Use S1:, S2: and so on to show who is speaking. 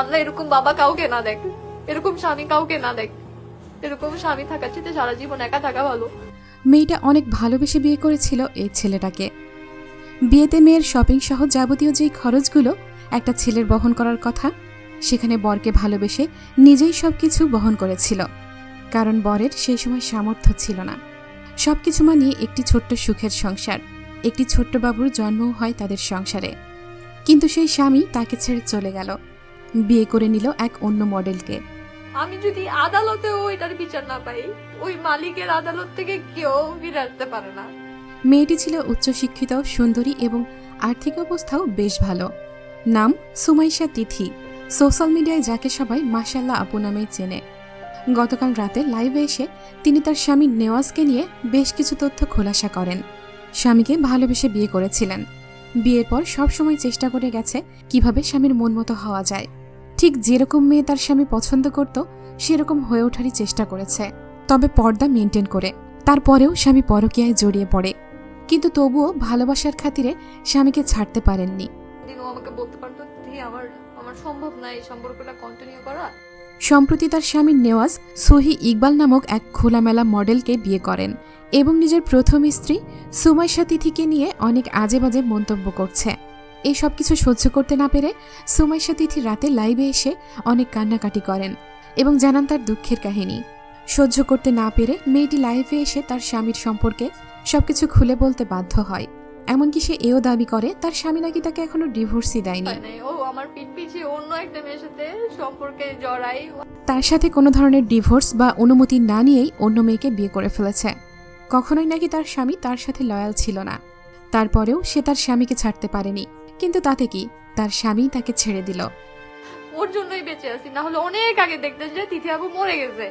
S1: আল্লাহ এরকম বাবা কাউকে না দেখ, এরকম স্বামী কাউকে না দেখ, এরকম স্বামী থাকার চেয়ে সারা জীবন একা থাকা ভালো।
S2: মেয়েটা অনেক ভালোবেসে বিয়ে করেছিল এই ছেলেটাকে। বিয়েতে মেয়ের শপিং সহ যাবতীয় যেই খরচগুলো একটা ছেলের বহন করার কথা, সেখানে বরকে ভালোবেসে নিজেই সবকিছু বহন করেছিল। কারণ বরের সেই সময় সামর্থ্য ছিল না। সবকিছু মানিয়ে একটি ছোট্ট সুখের সংসার, একটি ছোট্ট বাবুর জন্মও হয় তাদের সংসারে। কিন্তু সেই স্বামী তাকে ছেড়ে চলে গেল। বিয়ে করে নিল এক অন্য মডেলকে।
S1: আমি যদি আদালতেও এটার বিচার না পাই ওই মালিকের আদালত থেকে কেউ ফিরে আসতে পারে না।
S2: মেয়েটি ছিল উচ্চশিক্ষিত সুন্দরী এবং আর্থিক অবস্থাও বেশ ভালো। নাম সুমাইশা তিথি। সোশ্যাল মিডিয়ায় যাকে সবাই মাসাল্লাহ আপু নামেই চেনে। গতকাল রাতে লাইভে এসে তিনি তার স্বামী নেওয়াজকে নিয়ে বেশ কিছু তথ্য খোলাসা করেন। স্বামীকে ভালোবেসে বিয়ে করেছিলেন। বিয়ের পর সবসময় চেষ্টা করে গেছে কীভাবে স্বামীর মন মতো হওয়া যায়। ঠিক যেরকম মেয়ে তার স্বামী পছন্দ করত সেরকম হয়ে ওঠারই চেষ্টা করেছে। তবে পর্দা মেনটেন করে তারপরেও স্বামী পরকীয়ায় জড়িয়ে পড়ে। কিন্তু তবুও ভালোবাসার খাতিরে স্বামীকে ছাড়তে পারেননি।
S1: আমাকে বলতে পারতো আমার আমার সম্ভব না এই সম্পর্কটা কন্টিনিউ করা।
S2: সম্প্রতি তার স্বামী নেওয়াজ সহি ইকবাল নামক এক খোলামেলা মডেলকে বিয়ে করেন এবং নিজের প্রথম স্ত্রী সুমাইশা তিথিকে নিয়ে অনেক আজে বাজে মন্তব্য করছে। এই সব কিছু সহ্য করতে না পেরে সুমাইশা তিথি রাতে লাইভে এসে অনেক কান্নাকাটি করেন এবং জানান তার দুঃখের কাহিনী। সহ্য করতে না পেরে মেয়েটি লাইভে এসে তার স্বামীর সম্পর্কে সবকিছু খুলে বলতে বাধ্য হয়। এমনকি সে এও দাবি করে তার স্বামী নাকি তাকে এখনও ডিভোর্সই দেয়নি।
S1: ও আমার পিঠ পিছিয়ে অন্য একটা মেয়ের সাথে সম্পর্কে জড়াই।
S2: তার সাথে কোনো ধরনের ডিভোর্স বা অনুমতি না নিয়েই অন্য মেয়েকে বিয়ে করে ফেলেছে। কখনোই নাকি তার স্বামী তার সাথে লয়াল ছিল না। তারপরেও সে তার স্বামীকে ছাড়তে পারেনি। কিন্তু তাতে কি? তার স্বামী তাকে ছেড়ে দিল।
S1: ওর জন্যই বেঁচে আছি, না হলে অনেক আগে দেখতে যে তিথি আপু মরে গেছে।